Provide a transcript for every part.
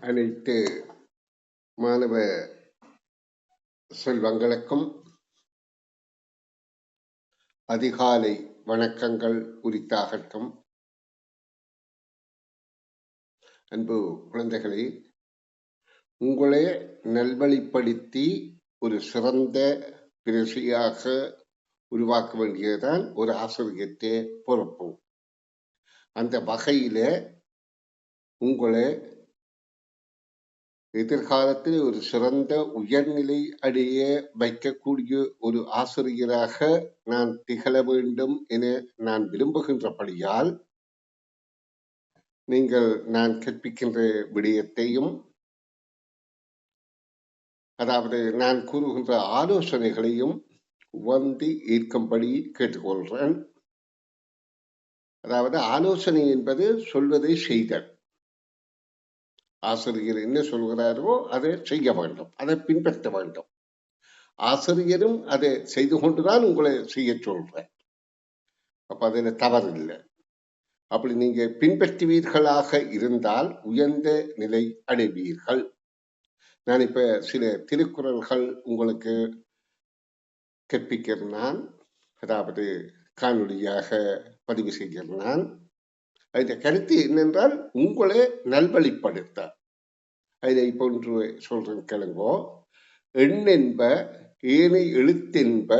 அனைத்து மாணவ செல்வங்களுக்கும் அதிகாலை வணக்கங்கள் உரித்தாகட்டும். அன்பு குழந்தைகளே உங்களை நல்வழிப்படுத்தி ஒரு சிறந்த பிரசியாக உருவாக்க வேண்டியதுதான் ஒரு ஆசிரியத்தை பொறுப்பு. அந்த வகையில உங்களை எதிர்காலத்தில் ஒரு சிறந்த உயர்நிலை அடைய வைக்கக்கூடிய ஒரு ஆசிரியராக நான் திகழ வேண்டும் என நான் விரும்புகின்றபடியால் நீங்கள் நான் கற்பிக்கின்ற விடயத்தையும் அதாவது நான் கூறுகின்ற ஆலோசனைகளையும் வந்து ஏற்கும்படி கேட்டுக்கொள்கிறேன். அதாவது ஆலோசனை என்பது சொல்வதை செய்தல். ஆசிரியர் என்ன சொல்கிறாரோ அதை செய்ய வேண்டும் அதை பின்பற்ற வேண்டும். ஆசிரியரும் அதை செய்து கொண்டுதான் உங்களை செய்ய சொல்றேன். அப்ப அதுல தவறு இல்லை அப்படி நீங்க பின்பற்றுவீர்களாக இருந்தால் உயர்ந்த நிலை அடைவீர்கள். நான் இப்ப சில திருக்குறள்கள் உங்களுக்கு கற்பிக்கிறேன் நான். அதாவது காணொலியாக பதிவு செய்கிறேன் நான். அந்த கருத்து என்னென்றால் உங்களை நல்வழிப்படுத்த அதை போன்று சொல்றேன் கேளுங்கோ எண்ணென்ப ஏனை எழுத்தென்ப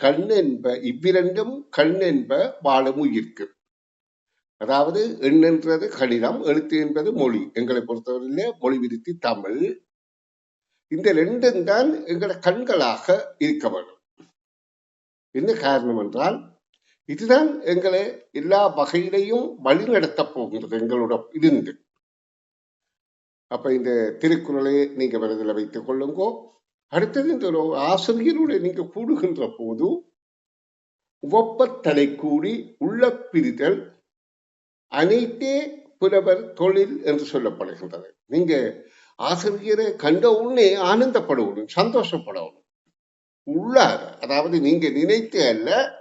கண்ணென்ப இவ்விரண்டும் கண்ணென்ப வாழமும் இருக்கு அதாவது எண்ணென்றது கடிதம் எழுத்து என்பது மொழி. எங்களை பொறுத்தவரையிலே மொழி விருத்தி தமிழ். இந்த ரெண்டும் தான் எங்களோட கண்களாக இருக்க வேண்டும். என்ன காரணம் என்றால் இதுதான் எங்களை எல்லா வகையிலையும் வழிநடத்த போகின்றது எங்களோட இருந்து. அப்ப இந்த திருக்குறளை நீங்க மனதில் வைத்துக் கொள்ளுங்கோ. அடுத்தது இந்த ஒரு ஆசிரியரோட நீங்க கூடுகின்ற போது உவப்பத்தலை கூடி உள்ள பிரிதல் அனைத்தே புலவர் தொழில் என்று சொல்லப்படுகின்றது. நீங்க ஆசிரியரை கண்ட உடனே ஆனந்தப்படணும் சந்தோஷப்படணும். உள்ளார் அதாவது நீங்க நினைத்து அல்ல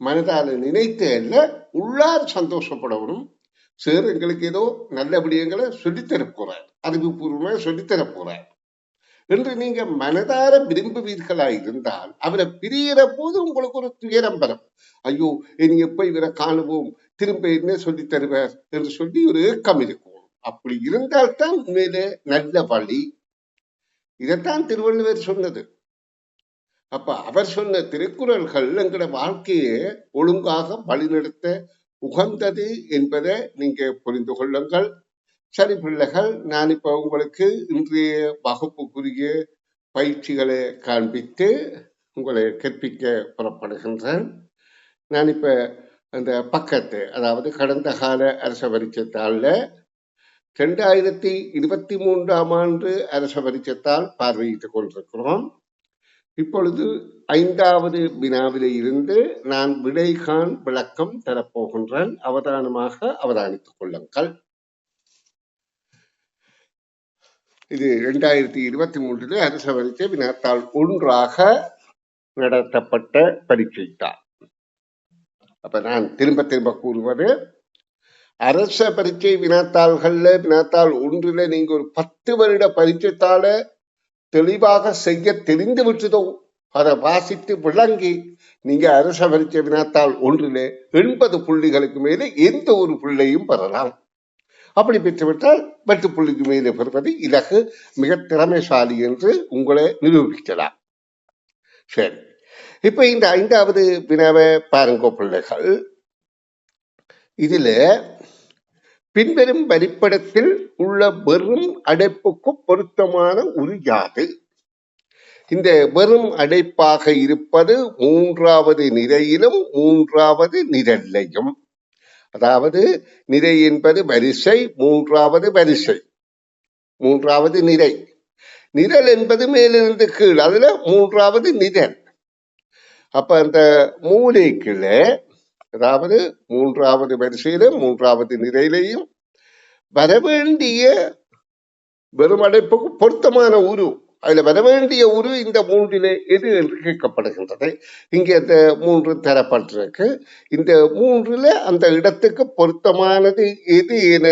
மனதால் நினைத்து அல்ல உள்ளார் சந்தோஷப்படணும் சார் எங்களுக்கு ஏதோ நல்ல விடயங்களை சொல்லித்தரப் போறார். அறிவுபூர்வமாக சொல்லித்தரப் போறார். என்று நீங்க மனதார விரும்புவீர்களா இருந்தால் அவரை பிரியிற போது உங்களுக்கு ஒரு துயரம் வரும். ஐயோ இனி எப்ப இவரை காணுவோம்? திரும்ப என்ன சொல்லி தருவார்? என்று சொல்லி ஒரு ஏக்கம் இருக்கும். அப்படி இருந்தால்தான் உண்மையிலே நல்ல வழி. இதைத்தான் திருவள்ளுவர் சொன்னது. அப்ப அவர் சொன்ன திருக்குறள்கள் எங்களோட வாழ்க்கையை ஒழுங்காக வழிநடத்த உகந்தது என்பதை நீங்க புரிந்து கொள்ளுங்கள். சரி பிள்ளைகள் நான் இப்ப உங்களுக்கு இன்றைய வகுப்புக்குரிய பயிற்சிகளை காண்பித்து உங்களை கற்பிக்க புறப்படுகின்றேன். நான் இப்ப அந்த பக்கத்து அதாவது கடந்த கால அரச பரிச்சத்தாள்ல ரெண்டாயிரத்தி இருபத்தி மூன்றாம் ஆண்டு அரச பரிச்சத்தால் பார்வையிட்டுக் கொண்டிருக்கிறோம். இப்பொழுது ஐந்தாவது வினாவிலே இருந்து நான் விடைகான் விளக்கம் தரப்போகின்றேன். அவதானமாக அவதானித்துக் கொள்ளுங்கள். இது இரண்டாயிரத்தி இருபத்தி மூன்றிலே அரச பரீட்சை வினாத்தாள் ஒன்றாக நடத்தப்பட்ட பரீட்சை தான் அப்ப நான் திரும்ப திரும்ப கூறுவது அரச பரீட்சை வினாத்தாள்கள்ல வினாத்தாள் ஒன்றுல நீங்க ஒரு பத்து வருட பரீட்சைத்தால தெளிவாக செய்ய தெரிந்து விட்டதோ அதை வாசித்து விளங்கி நீங்க அரச பரீட்சை வினாத்தாள் ஒன்றிலே எண்பது புள்ளிகளுக்கு மேலே எந்த ஒரு புள்ளையும் பெறலாம். அப்படி பெற்றுவிட்டால் பத்து புள்ளிக்கு மேலே பெறுவது இலகு மிக திறமைசாலி என்று உங்களை நிரூபிக்கலாம். சரி. இப்ப இந்த ஐந்தாவது வினாவை பாருங்க பிள்ளைகள். இதுல பின்வரும் வரிப்படத்தில் உள்ள வெறும் அடைப்புக்கு பொருத்தமான உரு யாது? இந்த வெறும் அடைப்பாக இருப்பது மூன்றாவது நிறையிலும் மூன்றாவது நிரல்லையும். அதாவது நிறை என்பது வரிசை மூன்றாவது வரிசை. மூன்றாவது நிறை. நிரல் என்பது மேலிருந்து கீழ் அதுல மூன்றாவது நிரல். அப்ப அந்த மூலைக்குள்ள அதாவது மூன்றாவது வரிசையிலும் மூன்றாவது நிலையிலையும் வரவேண்டிய வெறுமடைப்புக்கு பொருத்தமான உரு. அதுல வரவேண்டிய உரு இந்த மூன்றிலே எது என்று கேட்கப்படுகின்றது. இங்கே அந்த மூன்று தரப்பட்டிருக்கு. இந்த மூன்றுல அந்த இடத்துக்கு பொருத்தமானது எது என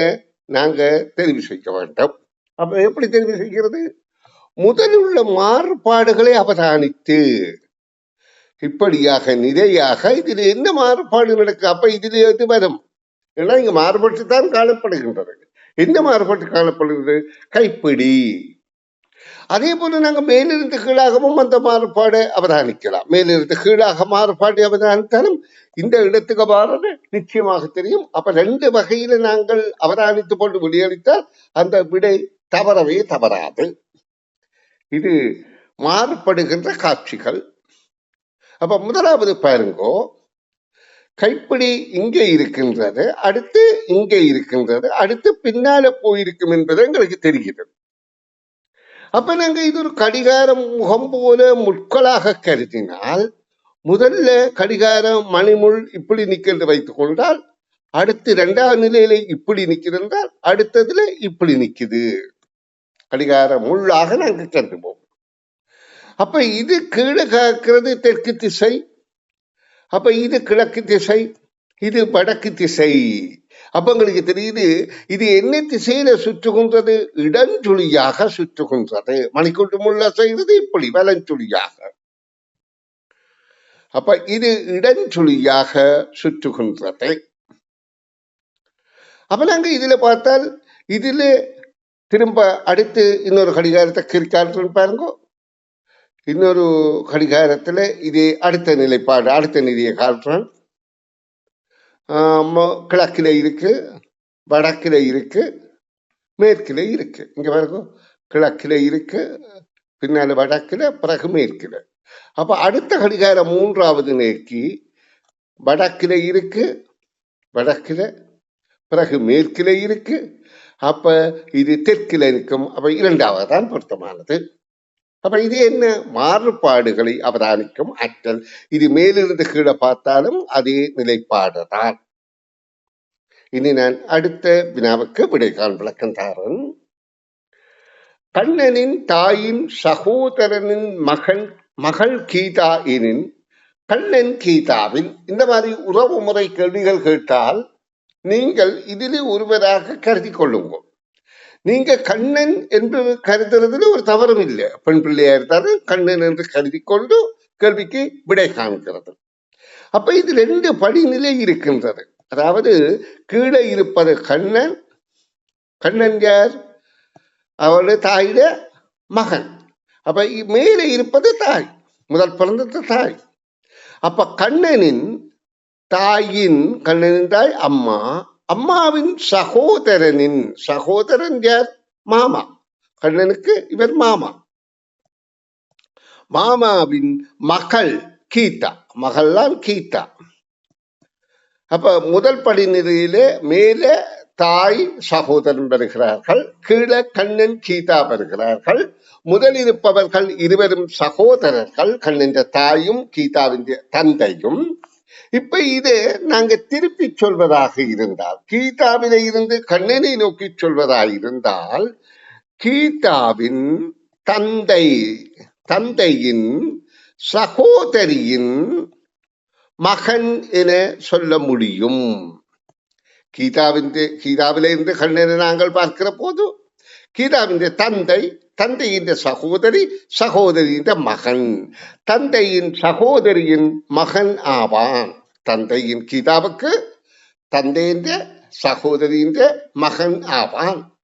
நாங்க தெரிவு செய்ய வேண்டும். அப்ப எப்படி தெரிவு செய்கிறது? முதலில் உள்ள மாறுபாடுகளை அவதானித்து இப்படியாக நிலையாக இதில் என்ன மாறுபாடு நடக்கு அப்ப இதில் எது வரும். ஏன்னா இங்க மாறுபட்டு தான் காணப்படுகின்றது. என்ன மாறுபட்டு காணப்படுகிறது? கைப்பிடி. அதே போல நாங்க மேலிருந்து கீழாகவும் அந்த மாறுபாடு அவதானிக்கலாம். மேலிருந்து கீழாக மாறுபாடு அவதானித்தாலும் இந்த இடத்துக்கு மாறது நிச்சயமாக தெரியும். அப்ப ரெண்டு வகையில நாங்கள் அவதானித்து போட்டு விடையளித்தால் அந்த விடை தவறவே தவறாது. இது மாறுபடுகின்ற காட்சிகள். அப்ப முதலாவது பாருங்கோ. கைப்பிடி இங்கே இருக்கின்றது அடுத்து இங்கே இருக்கின்றது அடுத்து பின்னால போயிருக்கும் என்பது எங்களுக்கு தெரிகிறது. அப்ப நாங்க இது ஒரு கடிகாரம் முகம் போல முட்களாக கருதினால் முதல்ல கடிகாரம் மணிமுள் இப்படி நிக்கிறது வைத்துக் கொண்டால் அடுத்து இரண்டாவது நிலையில இப்படி நிக்கிறதால் அடுத்ததுல இப்படி நிக்குது கடிகார முள்ளாக நாங்க கருதுவோம். அப்ப இது கீழே காக்கிறது தெற்கு திசை. அப்ப இது கிழக்கு திசை இது வடக்கு திசை. அப்ப உங்களுக்கு தெரியுது இது என்ன திசையில சுற்றுகின்றது? இடஞ்சுழியாக சுற்றுகின்றது. மணிக்கூட்டு முள்ள செய்வது இப்படி வலஞ்சுழியாக அப்ப இது இடஞ்சுழியாக சுற்றுகின்றது. அப்ப நாங்க இதுல பார்த்தால் இதுல திரும்ப அடுத்து இன்னொரு கடிகாரத்தை கிற்காலத்துன்னு பாருங்க. இன்னொரு கடிகாரத்தில் இது அடுத்த நிலைப்பாடு அடுத்த நிதியை காட்டுறேன். கிழக்கில் இருக்கு வடக்கில இருக்கு மேற்கில இருக்கு. இங்கே பாருங்க கிழக்கில் இருக்கு பின்னால வடக்கில் பிறகு மேற்கில. அப்போ அடுத்த கடிகாரம் மூன்றாவது நேர்க்கி வடக்கில் இருக்கு வடக்கில் பிறகு மேற்கில இருக்கு. அப்ப இது தெற்கில் இருக்கும் அப்ப இரண்டாவது தான் பொருத்தமானது. அப்ப இது என்ன? மாறுபாடுகளை அவதானிக்கும் ஆற்றல். இது மேலிருந்து கீழே பார்த்தாலும் அதே நிலைப்பாடுதான். இனி நான் அடுத்த வினாவுக்கு விடைகான் விளக்கம் தாரன். கண்ணனின் தாயின் சகோதரனின் மகன் மகள் கீதா எனின் கண்ணன் கீதாவின் இந்த மாதிரி உறவு முறை கேள்விகள் கேட்டால் நீங்கள் இதிலே ஒருவராக கருதி கொள்ளுங்கள். நீங்க கண்ணன் என்று கருதுறதுல ஒரு தவறும் இல்லை. பெண் பிள்ளையா இருந்தாலும் கண்ணன் என்று கருதி கொண்டு கேள்விக்கு விடை காண்கிறது. அப்ப இது ரெண்டு படிநிலை இருக்கின்றது. அதாவது கீழே இருப்பது கண்ணன் கண்ணன் யார்? அவருடைய தாயிட மகன். அப்ப மேலே இருப்பது தாய் முதல் பிறந்தது தாய். அப்ப கண்ணனின் தாயின் கண்ணனின் தாய் அம்மா அம்மாவின் சகோதரனின் சகோதரன் யார்? மாமா. கண்ணனுக்கு இவர் மாமா. மாமாவின் மகள் கீதா. மகள்லாம் கீதா. அப்ப முதல் படிநிலையிலே மேலே தாய் சகோதரன் வருகிறார்கள் கீழே கண்ணன் கீதா வருகிறார்கள். முதல் இருப்பவர்கள் இருவரும் சகோதரர்கள் கண்ணன் தாயும் கீதாவின் தந்தையும். இப்ப இது நாங்க திருப்பி சொல்வதாக இருந்தால் கீதாவில இருந்து கண்ணனை நோக்கி சொல்வதாக இருந்தால் கீதாவின் தந்தை தந்தையின் சகோதரியின் மகன் என சொல்ல முடியும். கீதாவின் கீதாவிலிருந்து கண்ணனை நாங்கள் பார்க்கிற போது கீதாவின் தந்தை தந்தையின் சகோதரி சகோதரியின் மகன். தந்தையின் சகோதரியின் மகன் ஆவான். தந்தையின் கிதாவுக்கு தந்தையின் சகோதரியின் மகன் ஆவான்.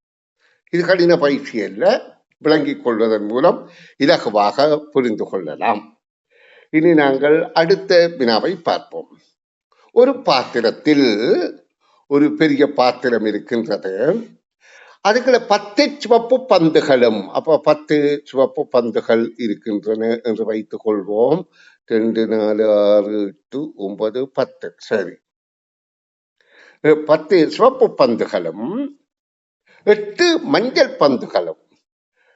இது கடின பயிற்சி அல்ல. விளங்கிக் கொள்வதன் மூலம் இலகுவாக புரிந்து கொள்ளலாம். இனி நாங்கள் அடுத்த வினாவை பார்ப்போம். ஒரு பாத்திரத்தில் ஒரு பெரிய பாத்திரம் இருக்கின்றது. அதுக்குள்ள பத்து சிவப்பு பந்துகளும் அப்ப பத்து சிவப்பு பந்துகள் இருக்கின்றன என்று வைத்துக் கொள்வோம். ரெண்டு நாலு ஆறு எட்டு ஒன்பது பத்து. சரி. பத்து சிவப்பு பந்துகளும் எட்டு மஞ்சள் பந்துகளும்.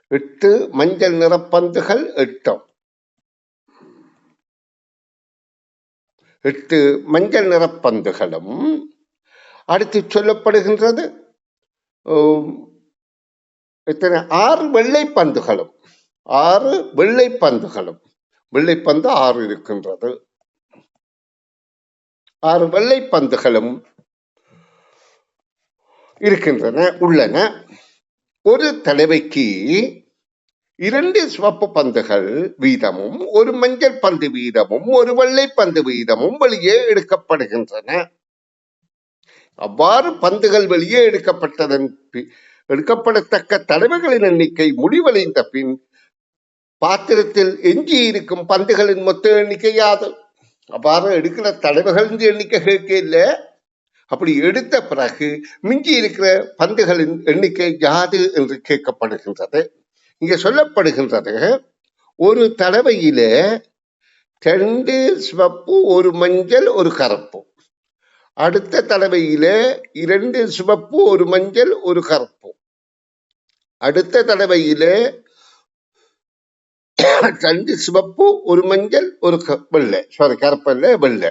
எட்டு மஞ்சள் நிற பந்துகள் எட்டும். எட்டு மஞ்சள் நிற பந்துகளும் அடுத்து சொல்லப்படுகின்றது உம், எத்தனை? ஆறு வெள்ளை பந்துகளும். ஆறு வெள்ளை பந்துகளும். வெள்ளை பந்து ஆறு இருக்கின்றது. ஆறு வெள்ளை பந்துகளும் இருக்கின்றன உள்ளன. ஒரு தலைவைக்கு இரண்டு சிவப்பு பந்துகள் வீதமும் ஒரு மஞ்சள் பந்து வீதமும் ஒரு வெள்ளை பந்து வீதமும் வெளியே எடுக்கப்படுகின்றன. அவ்வாறு பந்துகள் வெளியே எடுக்கப்பட்டதன் பி- எடுக்கப்படத்தக்க தலைவர்களின் எண்ணிக்கை முடிவடைந்த பின் பாத்திரத்தில் எஞ்சி இருக்கும் பந்துகளின் மொத்த எண்ணிக்கை யாது? அவ்வாறு எடுக்கிற தலைவர்களின் எண்ணிக்கை கேட்க இல்லை. அப்படி எடுத்த பிறகு மிஞ்சி இருக்கிற பந்துகளின் எண்ணிக்கை யாது என்று கேட்கப்படுகின்றது. இங்கே சொல்லப்படுகின்றது ஒரு தடவையில ரெண்டு சிவப்பு ஒரு மஞ்சள் ஒரு கருப்பு. அடுத்த தடவையில இரண்டு சிவப்பு ஒரு மஞ்சள் ஒரு கருப்பு. அடுத்த தடவையில ரெண்டு சிவப்பு ஒரு மஞ்சள் ஒரு க- வெள்ளை. சாரி கருப்பல்ல வெள்ளை.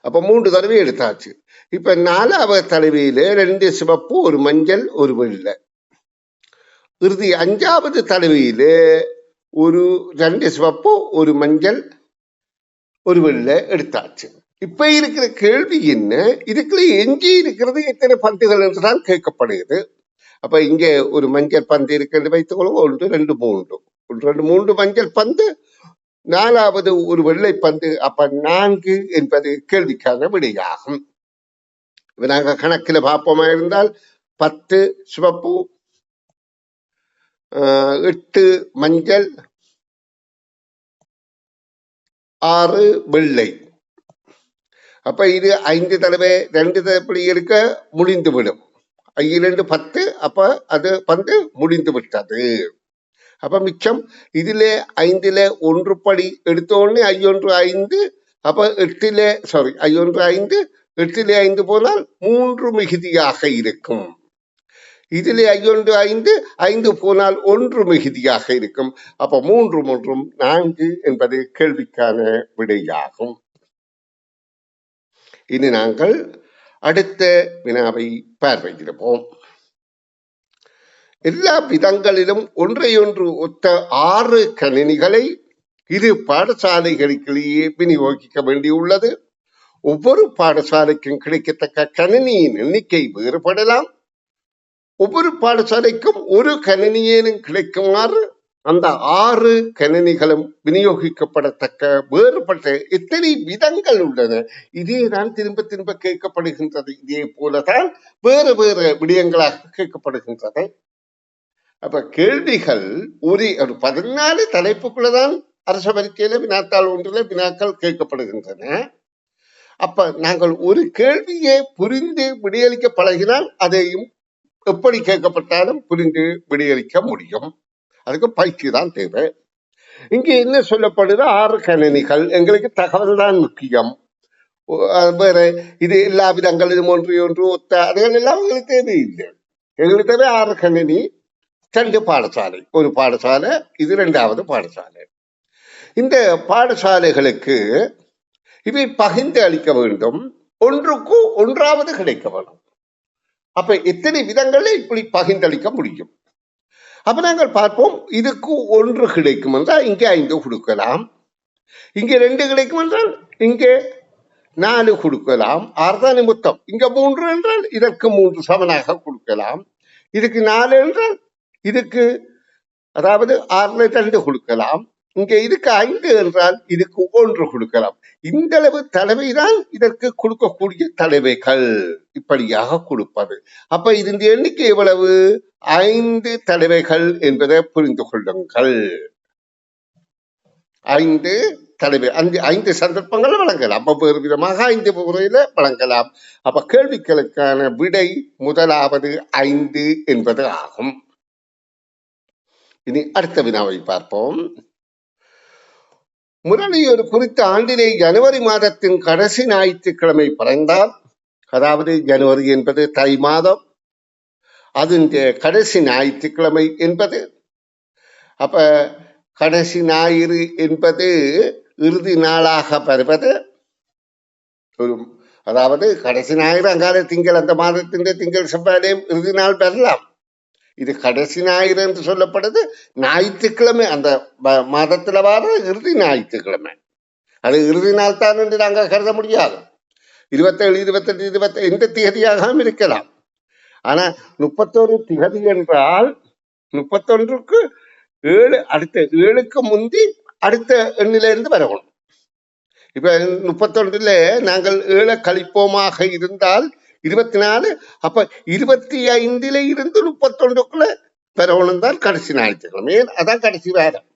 அப்ப மூன்று தடவை எடுத்தாச்சு. இப்ப நாலாவது தலைவியில ரெண்டு சிவப்பு ஒரு மஞ்சள் ஒரு வெள்ளை. இறுதி அஞ்சாவது தலைவியில ஒரு ரெண்டு சிவப்பு ஒரு மஞ்சள் ஒரு வெள்ளை எடுத்தாச்சு. இப்ப இருக்கிற கேள்வி என்ன? இதுக்குள்ள எஞ்சி இருக்கிறது எத்தனை பந்துகள் என்றுதான் கேட்கப்படுகிறது. அப்ப இங்க ஒரு மஞ்சள் பந்து இருக்கிறது வைத்துக் ஒன்று ரெண்டு மூன்று. ரெண்டு மூன்று மஞ்சள் பந்து நாலாவது ஒரு வெள்ளை பந்து அப்ப நான்கு என்பது கேள்விக்கான விடையாகும். நாங்க கணக்கில் பார்ப்போமா இருந்தால் பத்து சிவப்பு ஆஹ், எட்டு மஞ்சள் ஆறு வெள்ளை. அப்ப இது ஐந்து தடவை ரெண்டு தடவை எடுக்க முடிந்து விடும் இரண்டு பத்து அப்ப அது பந்து முடிந்து விட்டது அப்ப மிச்சம் இதிலே ஐந்திலே ஒன்று படி எடுத்த உடனே ஐயொன்று ஐந்து அப்ப எட்டிலே சாரி ஐயொன்று ஐந்து எட்டிலே ஐந்து போனால் மூன்று மிகுதியாக இருக்கும். இதிலே ஐயொன்று ஐந்து ஐந்து போனால் ஒன்று மிகுதியாக இருக்கும். அப்ப மூன்று மூன்றும் நான்கு என்பது கேள்விக்கான விடையாகும். இனி நாங்கள் அடுத்த வினாவை பார்வையிடுவோம். எல்லா விதங்களிலும் ஒன்றையொன்று ஒத்த ஆறு கணினிகளை இரு பாடசாலைகளுக்கிடையே விநியோகிக்க வேண்டியுள்ளது. ஒவ்வொரு பாடசாலைக்கும் கிடைக்கத்தக்க கணினியின் எண்ணிக்கை வேறுபடலாம். ஒவ்வொரு பாடசாலைக்கும் ஒரு கணினியேனும் கிடைக்குமாறு அந்த ஆறு கணினிகளும் விநியோகிக்கப்படத்தக்க வேறுபட்ட எத்தனை விதங்கள் உள்ளன? இதே தான் திரும்ப திரும்ப கேட்கப்படுகின்றது. இதே போலதான் வேறு வேறு விடயங்களாக கேட்கப்படுகின்றது. அப்ப கேள்விகள் ஒரு ஒரு பதினாலு தலைப்புக்குள்ளதான் அரச பரீட்சையில வினாத்தாள் ஒன்றில் வினாக்கள் கேட்கப்படுகின்றன. அப்ப நாங்கள் ஒரு கேள்வியை புரிந்து விடியளிக்க பழகினால் அதையும் எப்படி கேட்கப்பட்டாலும் புரிந்து விடியளிக்க முடியும். அதுக்கு பயிற்சி தான் தேவை. இங்கே என்ன சொல்லப்படுது? ஆறு கணினிகள். எங்களுக்கு தகவல் தான் முக்கியம். வேற இது எல்லா விதங்களிலும் ஒன்று ஒன்று ஒத்த அதுகள் எல்லாம் எங்களுக்கு தேவையில்லை. எங்களுக்கு தேவை ஆறு கணினி. ரெண்டு பாடசாலை ஒரு பாடசாலை இது ரெண்டாவது பாடசாலை இந்த பாடசாலைகளுக்கு இவை பகிர்ந்து அளிக்க வேண்டும் ஒன்றுக்கு ஒன்றாவது கிடைக்க வேண்டும் அப்ப எத்தனை விதங்களில் இப்படி பகிர்ந்தளிக்க முடியும் அப்ப நாங்கள் பார்ப்போம் இதுக்கு ஒன்று கிடைக்கும் என்றால் இங்கே ஐந்து கொடுக்கலாம் இங்கே ரெண்டு கிடைக்கும் என்றால் இங்கே நாலு கொடுக்கலாம் ஆறுதானே மொத்தம் இங்க மூன்று என்றால் இதற்கு மூன்று சமனாக கொடுக்கலாம் இதுக்கு நாலு என்றால் இதுக்கு அதாவது ஆறுல ரெண்டு கொடுக்கலாம். இங்க இதுக்கு ஐந்து என்றால் இதுக்கு ஒன்று கொடுக்கலாம். இந்த அளவு தலைமைதான் இதற்கு கொடுக்கக்கூடிய தலைமைகள். இப்படியாக கொடுப்பது. அப்ப இதன் எண்ணிக்கை எவ்வளவு? ஐந்து தலைமைகள் என்பதை புரிந்து கொள்ளுங்கள். ஐந்து தலைமை ஐந்து ஐந்து சந்தர்ப்பங்கள் வழங்கலாம். அப்ப வேறு விதமாக ஐந்து முறையில வழங்கலாம். அப்ப கேள்விகளுக்கான விடை முதலாவது ஐந்து என்பது ஆகும். இனி அடுத்த வினாவை பார்ப்போம். முரளியூர் குறித்த ஆண்டிலே ஜனவரி மாதத்தின் கடைசி ஞாயிற்றுக்கிழமை பிறந்தால் அதாவது ஜனவரி என்பது தை மாதம். அது கடைசி ஞாயிற்றுக்கிழமை என்பது. அப்ப கடைசி ஞாயிறு என்பது இறுதி நாளாக வருவது. ஒரு அதாவது கடைசி ஞாயிறு அங்கால திங்கள் அந்த மாதத்தின் திங்கள் செவ்வாயிலையும் இறுதி நாள் பெறலாம் இது கடைசி ஞாயிறு என்று சொல்லப்படுது. ஞாயிற்றுக்கிழமை அந்த ம- மாதத்துல வர இறுதி ஞாயிற்றுக்கிழமை. அது இறுதி நாள் தான் என்று நாங்கள் கருத முடியாது. இருபத்தேழு இருபத்தெட்டு இருபத்தி எந்த திகதியாகவும் இருக்கலாம். ஆனா முப்பத்தொரு திகதி என்றால் முப்பத்தொன்றுக்கு ஏழு அடுத்த ஏழுக்கு முந்தி அடுத்த எண்ணில இருந்து வரணும். இப்ப முப்பத்தொன்றுல நாங்கள் ஏழை கழிப்போமாக இருந்தால் இருபத்தி நாலு அப்ப இருபத்தி ஐந்துல இருந்து முப்பத்தொன்றுக்குள்ள பெறவனும் தான் கடைசி ஞாயிற்றுக்கிழமை. ஏன்? அதான் கடைசி வாரம்.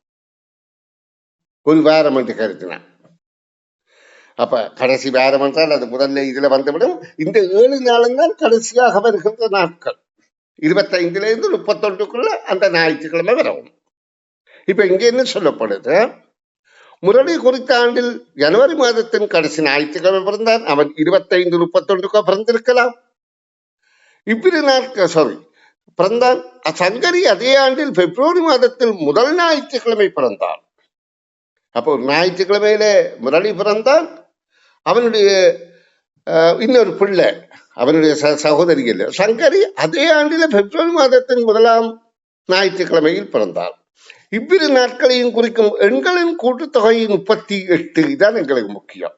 ஒரு வாரம் என்று கருதினான் அப்ப கடைசி வாரம் என்றால் அது முதல்ல இதுல வந்துவிடும். இந்த ஏழு நாளும் தான் கடைசியாக வருகின்ற நாட்கள். இருபத்தைந்துல இருந்து முப்பத்தொன்றுக்குள்ள அந்த ஞாயிற்றுக்கிழமை வரவும். இப்ப இங்க என்ன சொல்லப்படுது? முரளி குறித்த ஆண்டில் ஜனவரி மாதத்தின் கடைசி ஞாயிற்றுக்கிழமை பிறந்தான் அவன் இருபத்தைந்து முப்பத்தொன்றுக்கோ பிறந்திருக்கலாம். இவ்விரு நாட்கள் சாரி பிறந்தான். சங்கரி அதே ஆண்டில் பிப்ரவரி மாதத்தில் முதல் ஞாயிற்றுக்கிழமை பிறந்தான். அப்போ ஒரு ஞாயிற்றுக்கிழமையில முரளி பிறந்தான். அவனுடைய இன்னொரு பிள்ளை அவனுடைய சகோதரி இல்லை. சங்கரி அதே ஆண்டில் பிப்ரவரி மாதத்தின் முதலாம் ஞாயிற்றுக்கிழமையில் பிறந்தார் இவ்விரு நாட்களையும் குறிக்கும் எண்களின் கூட்டுத்தொகை முப்பத்தி எட்டு இதான் எங்களுக்கு முக்கியம்.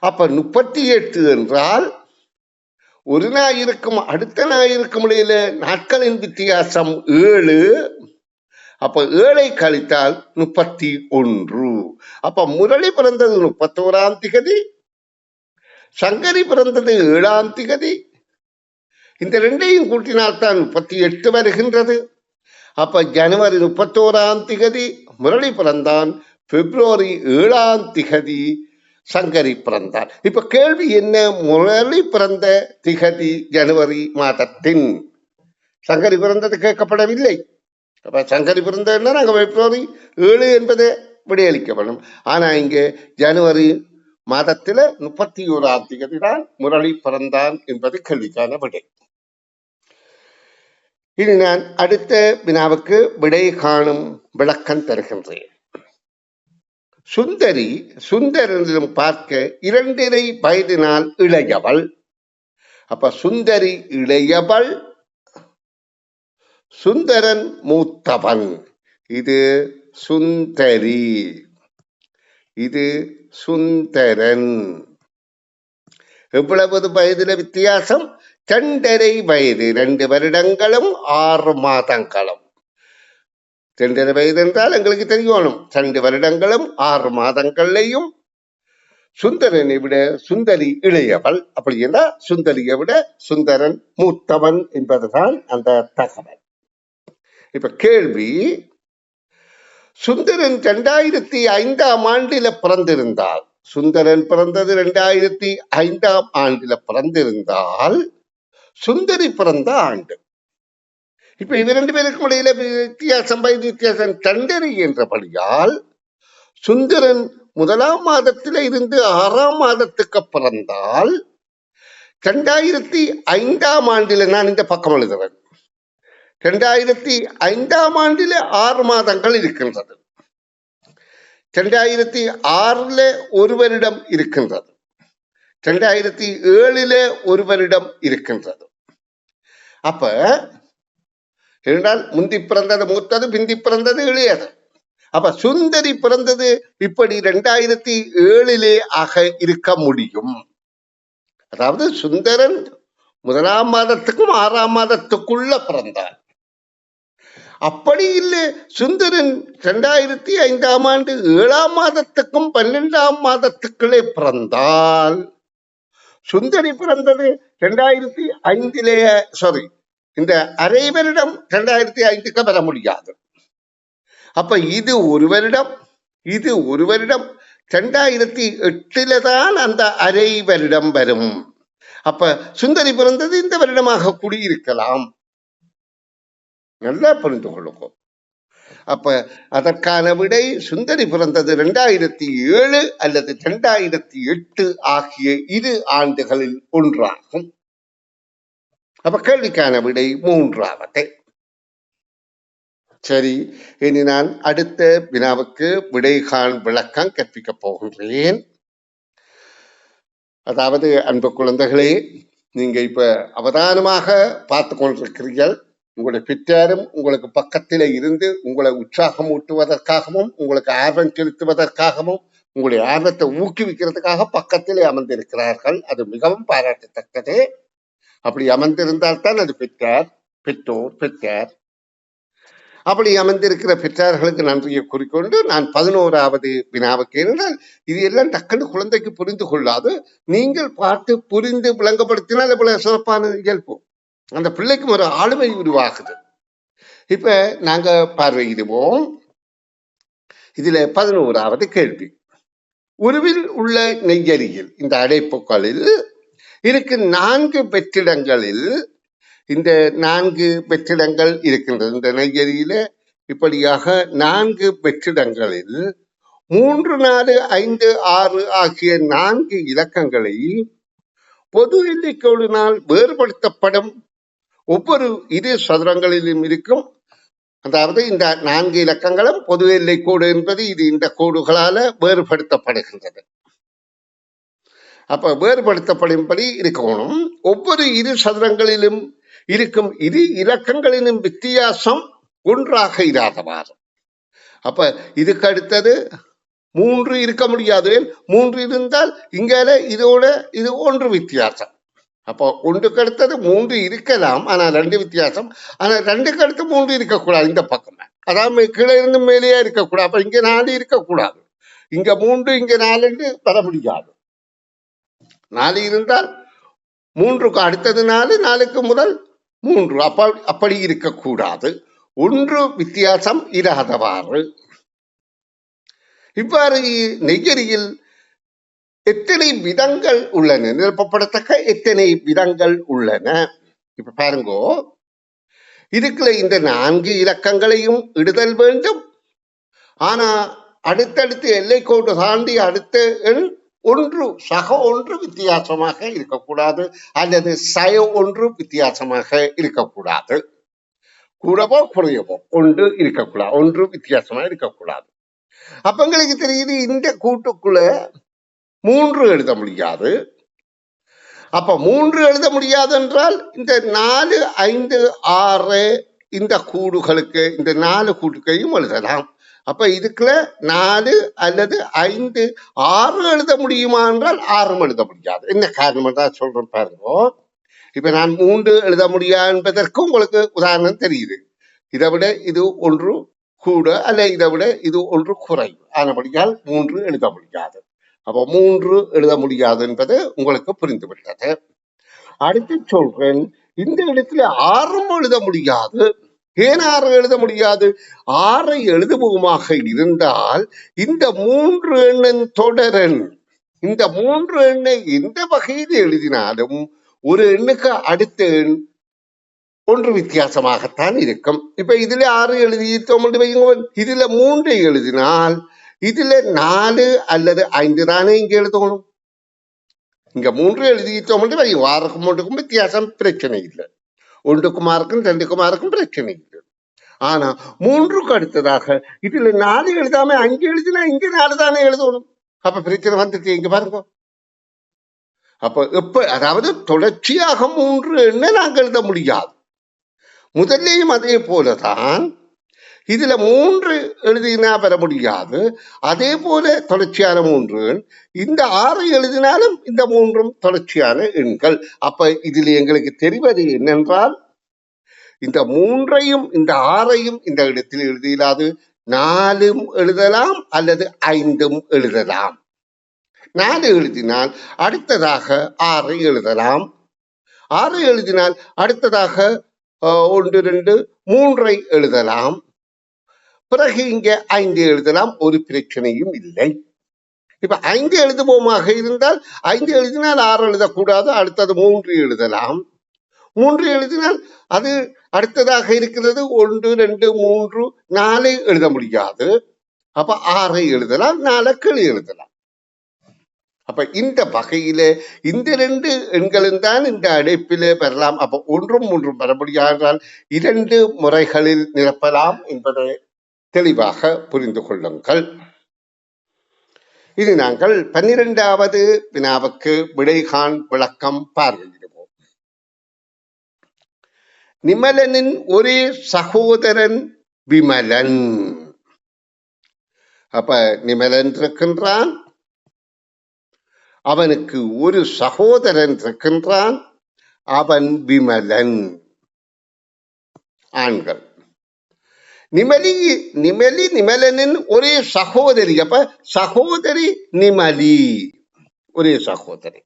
அப்ப முப்பத்தி எட்டு என்றால் ஒரு ஞாயிற்கும் அடுத்த ஞாயிற்கும் இடையில நாட்களின் வித்தியாசம் ஏழு. அப்ப ஏழை கழித்தால் முப்பத்தி ஒன்று. அப்ப முரளி பிறந்தது முப்பத்தோராம் திகதி சங்கரி பிறந்தது ஏழாம் திகதி. இந்த ரெண்டையும் கூட்டினால் தான் முப்பத்தி எட்டு வருகின்றது. அப்ப ஜனவரி முப்பத்தோராம் திகதி முரளி பிறந்தான். பிப்ரவரி ஏழாம் திகதி சங்கரி பிறந்தார் இப்ப கேள்வி என்ன? முரளி பிறந்த திகதி ஜனவரி மாதத்தின். சங்கரி பிறந்தது கேட்கப்படவில்லை. அப்ப சங்கரி பிறந்ததுன்னா நாங்கள் பிப்ரவரி ஏழு என்பதை விடையளிக்கப்படும் ஆனா இங்கே ஜனவரி மாதத்தில முப்பத்தி ஓராம் திகதி தான் முரளி பிறந்தான் என்பது கேள்விக்கான விடை. இனி நான் அடுத்த வினாவுக்கு விடை காணும் விளக்கம் தருகின்றேன். சுந்தரி சுந்தரனிடம் பார்க்க இரண்டரை வயதினால் இளையவள். அப்ப சுந்தரி இளையவள் சுந்தரன் மூத்தவன். இது சுந்தரி. இது சுந்தரன். எவ்வளவு வயதுல வித்தியாசம்? தெண்டரை வயது ரெண்டு வருடங்களும் ஆறு மாதங்களும். தெண்டரை வயது என்றால் எங்களுக்கு தெரியணும் ரெண்டு வருடங்களும் ஆறு மாதங்கள்லையும் சுந்தரனை விட சுந்தரி இளையவள். அப்படி என்றால் சுந்தரியை விட சுந்தரன் மூத்தவன் என்பதுதான் அந்த தகவல். இப்ப கேள்வி சுந்தரன் இரண்டாயிரத்தி ஐந்தாம் ஆண்டில பிறந்திருந்தால் சுந்தரன் பிறந்தது இரண்டாயிரத்தி ஐந்தாம் ஆண்டில பிறந்திருந்தால் சுந்தரி பிறந்த ஆண்டு. இப்ப இது ரெண்டு பேருக்கும் இடையில வித்தியாசம் வயது வித்தியாசம். தண்டனை என்றபடியால் சுந்தரன் முதலாம் மாதத்தில இருந்து ஆறாம் மாதத்துக்கு பிறந்தால் இரண்டாயிரத்தி ஐந்தாம் ஆண்டில நான் இந்த பக்கம் எழுதுறேன். இரண்டாயிரத்தி ஐந்தாம் ஆண்டில ஆறு மாதங்கள் இருக்கின்றது. இரண்டாயிரத்தி ஆறுல ஒருவரிடம் இருக்கின்றது. இரண்டாயிரத்தி ஏழுல ஒருவரிடம் இருக்கின்றது. அப்ப என்றால் முந்தி பிறந்தது மூத்தது பிந்தி பிறந்தது இளையது. அப்ப சுந்தரி பிறந்தது இப்படி ரெண்டாயிரத்தி ஏழிலே ஆக இருக்க முடியும். அதாவது சுந்தரன் முதலாம் மாதத்துக்கும் ஆறாம் மாதத்துக்குள்ள பிறந்தார். அப்படி இல்லை சுந்தரன் ரெண்டாயிரத்தி ஐந்தாம் ஆண்டு ஏழாம் மாதத்துக்கும் பன்னெண்டாம் மாதத்துக்குள்ளே பிறந்தால். சுந்தரி பிறந்தது ரெண்டாயிரத்தி ஐந்திலேயே சாரி இந்த அரை வருடம் ரெண்டாயிரத்தி ஐந்துக்கு வர முடியாது. அப்ப இது ஒரு வருடம் இது ஒரு வருடம் ரெண்டாயிரத்தி எட்டுல தான் அந்த அரை வருடம் வரும். அப்ப சுந்தரி பிறந்தது இந்த வருடமாக கூடியிருக்கலாம். நல்லா புரிந்து கொள்ளுங்க. அப்ப அதற்கான விடை சுந்தரி பிறந்தது ரெண்டாயிரத்தி ஏழு அல்லது ரெண்டாயிரத்தி எட்டு ஆகிய இரு ஆண்டுகளில் ஒன்றாகும். அப்ப கேள்விக்கான விடை மூன்றாவது. சரி இனி நான் அடுத்த வினாவுக்கு விடைகான் விளக்கம் கற்பிக்கப் போகின்றேன். அதாவது அன்பு குழந்தைகளே நீங்க இப்ப அவதானமாக பார்த்து கொண்டிருக்கிறீர்கள். உங்களுடைய பெற்றாரும் உங்களுக்கு பக்கத்திலே இருந்து உங்களை உற்சாகம் ஊட்டுவதற்காகவும் உங்களுக்கு ஆர்வம் செலுத்துவதற்காகவும் உங்களுடைய ஆர்வத்தை ஊக்குவிக்கிறதுக்காக பக்கத்திலே அமர்ந்திருக்கிறார்கள். அது மிகவும் பாராட்டத்தக்கது. அப்படி அமர்ந்திருந்தால் தான் அது பெற்றார் பெற்றோர் பெற்றார். அப்படி அமர்ந்திருக்கிற பெற்றார்களுக்கு நன்றியை குறிக்கொண்டு நான் பதினோராவது வினாவுக்கு இருந்தால் இது எல்லாம் டக்குன்னு குழந்தைக்கு புரிந்து கொள்ளாது. நீங்கள் பார்த்து புரிந்து விளங்கப்படுத்தினால் இவ்வளவு சிறப்பான இயல்பு. அந்த பிள்ளைக்கும் ஒரு ஆளுமை உருவாகுது. இப்ப நாங்க பார்வையிடுவோம் இதுல பதினோராவது கேள்வி. உருவில் உள்ள நெய்யரியில் இந்த அடைப்புகளில் இருக்கு நான்கு வெற்றிடங்களில் இந்த நான்கு வெற்றிடங்கள் இருக்கின்றது. இந்த நெய்யரியில இப்படியாக நான்கு வெற்றிடங்களில் மூன்று நாலு ஐந்து ஆறு ஆகிய நான்கு இலக்கங்களை பொது எண்ணிக்கையினால் வேறுபடுத்தப்படும் ஒவ்வொரு இரு சதுரங்களிலும் இருக்கும். அதாவது இந்த நான்கு இலக்கங்களும் பொது எல்லை கோடு என்பது இது இந்த கோடுகளால வேறுபடுத்தப்படுகின்றது. அப்ப வேறுபடுத்தப்படும்படி இருக்கணும். ஒவ்வொரு இரு சதுரங்களிலும் இருக்கும் இரு இலக்கங்களிலும் வித்தியாசம் ஒன்றாக இராதவாறு. அப்ப இதுக்கு அடுத்தது மூன்று இருக்க முடியாது. மூன்று இருந்தால் இங்கால இதோட இது ஒன்று வித்தியாசம். அப்போ ஒன்றுக்கு அடுத்தது மூன்று இருக்கலாம். ஆனா ரெண்டு வித்தியாசம். ஆனா ரெண்டுக்கு அடுத்து மூன்று இருக்கக்கூடாது. இந்த பக்கமே அதாவது கீழே இருந்து மேலேயே இருக்கக்கூடாது. அப்போ இங்க நாலு இருக்கக்கூடாது. இங்க மூன்று இங்க நாலுன்னு வர முடியாது. நாலு இருந்தால் மூன்றுக்கு அடுத்தது நாலு நாலுக்கு முதல் மூன்று. அப்ப அப்படி இருக்கக்கூடாது. ஒன்று வித்தியாசம் இராதவாறு இவ்வாறு நெய்யரியில் எத்தனை விதங்கள் உள்ளன? நிரப்பப்படத்தக்க எத்தனை விதங்கள் உள்ளன? இப்ப பாருங்கோ. இதுக்குள்ள இந்த நான்கு இலக்கங்களையும் இடுதல் வேண்டும். ஆனா அடுத்தடுத்து எல்லை கோடு தாண்டி அடுத்த எண் ஒன்று சக ஒன்று வித்தியாசமாக இருக்கக்கூடாது. அல்லது சய ஒன்று வித்தியாசமாக இருக்கக்கூடாது. கூடவோ குறையவோ ஒன்று இருக்கக்கூடாது ஒன்று வித்தியாசமா இருக்கக்கூடாது. அப்ப எங்களுக்கு தெரியுது இந்த கூட்டுக்குள்ள மூன்று எழுத முடியாது. அப்ப மூன்று எழுத முடியாது என்றால் இந்த நாலு ஐந்து ஆறு இந்த கூடுகளுக்கு இந்த நாலு கூடுக்கையும் எழுதலாம். அப்ப இதுக்குள்ள நாலு அல்லது ஐந்து ஆறு எழுத முடியுமா என்றால் ஆறும் எழுத முடியாது. என்ன காரணம் தான் சொல்றேன் பாருங்க. இப்ப நான் மூன்று எழுத முடியா என்பதற்கு உங்களுக்கு உதாரணம் தெரியுது. இதை விட இது ஒன்று கூட அல்ல இதை விட இது ஒன்று குறைவு. ஆனபடியால் மூன்று எழுத முடியாது. அப்ப மூன்று எழுத முடியாது என்பது உங்களுக்கு புரிந்துவிட்டது. அடுத்து சொல்றேன் இந்த இடத்துல ஆறும் எழுத முடியாது. ஏன் ஆறு எழுத முடியாது? ஆறை எழுதுவோமாக இருந்தால் இந்த மூன்று எண்ணன் தொடரன் இந்த மூன்று எண்ணை எந்த வகையில் எழுதினாலும் ஒரு எண்ணுக்கு அடுத்த எண் ஒன்று வித்தியாசமாகத்தான் இருக்கும். இப்ப இதுல ஆறு எழுதி என்று இதுல மூன்று எழுதினால் இதுல நாலு அல்லது ஐந்து தானே இங்க எழுதணும் இங்க மூன்று எழுதிட்டோம் என்று வையும் ஆறுக்கும் வித்தியாசம் பிரச்சனை இல்லை ஒன்றுக்கும் ஆறுக்கும் ரெண்டுக்கும் ஆறுக்கும் பிரச்சனை இல்லை ஆனா மூன்றுக்கு அடுத்ததாக இதுல நாலு எழுதாம அஞ்சு எழுதினா இங்க நாலு தானே எழுதணும் அப்ப பிரச்சனை வந்துட்டு இங்க பாருங்க அப்ப எப்ப அதாவது தொடர்ச்சியாக மூன்று என்ன நாங்கள் எழுத முடியாது முதல்லையும் அதே போலதான் இதுல மூன்று எழுதினா பெற முடியாது. அதே போல தொடர்ச்சியான மூன்று எண். இந்த ஆறு எழுதினாலும் இந்த மூன்றும் தொடர்ச்சியான எண்கள். அப்ப இதுல எங்களுக்கு தெரிவது என்னென்றால் இந்த மூன்றையும் இந்த ஆறையும் இந்த இடத்தில் எழுதியலாது. நாலும் எழுதலாம் அல்லது ஐந்தும் எழுதலாம். நாலு எழுதினால் அடுத்ததாக ஆறை எழுதலாம். ஆறு எழுதினால் அடுத்ததாக ஒன்று ரெண்டு மூன்றை எழுதலாம். பிறகு இங்கே ஐந்து எழுதலாம் ஒரு பிரச்சனையும் இல்லை. இப்ப ஐந்து எழுதுவோமாக இருந்தால் ஐந்து எழுதினால் ஆறு எழுதக்கூடாது அடுத்தது மூன்று எழுதலாம். மூன்று எழுதினால் அது அடுத்ததாக இருக்கிறது ஒன்று ரெண்டு மூன்று நாலை எழுத முடியாது. அப்ப ஆறை எழுதலாம் நாலை கிளி எழுதலாம். அப்ப இந்த வகையில இந்த ரெண்டு எண்களும் தான் இந்த அடைப்பிலே பெறலாம் அப்ப ஒன்றும் மூன்றும் பெற முடியாதால் இரண்டு முறைகளில் நிரப்பலாம் என்பதை தெளிவாக புரிந்து கொள்ளுங்கள். இது நாங்கள் பன்னிரெண்டாவது வினாவுக்கு விடைகான் விளக்கம் பார்வையிடுவோம். நிமலனின் ஒரே சகோதரன் விமலன். அப்ப நிமலன் இருக்கின்றான். அவனுக்கு ஒரு சகோதரன் இருக்கின்றான். அவன் விமலன். ஆண்கள். நிமலி நிமலி நிமலனின் ஒரே சகோதரி. அப்ப சகோதரி நிமலி. ஒரே சகோதரி.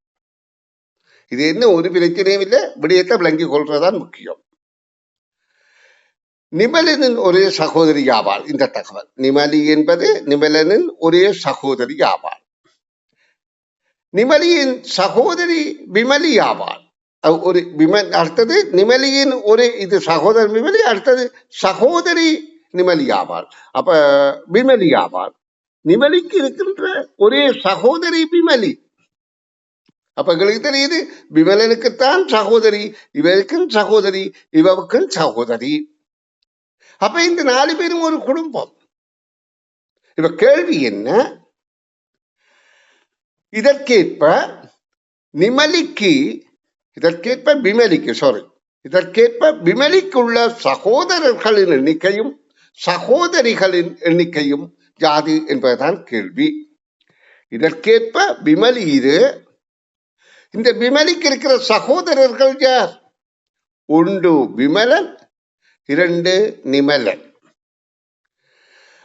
இது என்ன ஒரு பிரச்சனையும் இல்லை விடயத்தை விளங்கிக் கொள்றதுதான் முக்கியம். நிமலனின் ஒரே சகோதரி ஆவாள் இந்த தகவல். நிமலி என்பது நிமலனின் ஒரே சகோதரி ஆவாள் நிமலியின் சகோதரி விமலி ஆவாள் ஒரு விமல் அடுத்தது நிமலியின் ஒரு இது சகோதரன் விமலி அடுத்தது சகோதரி நிமலி ஆவாள் அப்ப விமலி ஆவாள் நிமலிக்கு இருக்கின்ற ஒரே சகோதரி விமலி. அப்ப எங்களுக்கு தெரியுது விமலனுக்குத்தான் சகோதரி இவருக்கும் சகோதரி இவருக்கும் சகோதரி. அப்ப இந்த நாலு பேரும் ஒரு குடும்பம். இப்ப கேள்வி என்ன? இதற்கேற்ப நிமலிக்கு இதற்கேற்ப விமலிக்கு சாரி இதற்கேற்ப விமலிக்குள்ள சகோதரர்களின் எண்ணிக்கையும் சகோதரிகளின் எண்ணிக்கையும் யாது என்பதுதான் கேள்வி. இதற்கேற்ப விமலி இது. இந்த விமலிக்கு இருக்கிற சகோதரர்கள் யார்? ஒன்று விமலன் இரண்டு நிமலன்.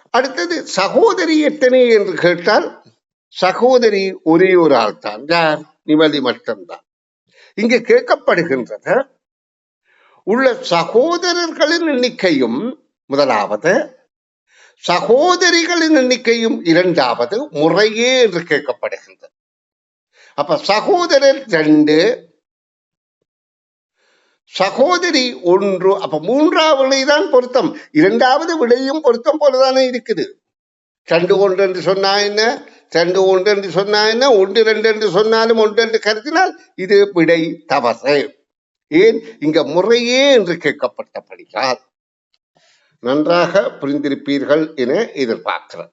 அடுத்தது சகோதரி எத்தனை என்று கேட்டால் சகோதரி ஒரே ஒரு ஆள் தான் யார்? நிமலி மட்டும்தான். இங்கு கேட்கப்படுகின்றது உள்ள சகோதரர்களின் எண்ணிக்கையும் முதலாவது சகோதரிகளின் எண்ணிக்கையும் இரண்டாவது முறையே என்று கேட்கப்படுகின்றது. அப்ப சகோதரர் ரெண்டு சகோதரி ஒன்று அப்ப மூன்றாவது விலைதான் பொருத்தம். இரண்டாவது விலையும் பொருத்தம் போலதானே இருக்குது. ரெண்டு ஒன்று என்று சொன்னா என்ன? ரெண்டு ஒன்று என்று சொன்னா என்ன? ஒன்று ரெண்டு என்று சொன்னாலும் ஒன்று என்று கருதினால் இது விடை தவறு. ஏன்? இங்க முறையே என்று கேட்கப்பட்டபடியால். நன்றாக புரிந்திருப்பீர்கள் என எதிர்பார்க்கிறேன்.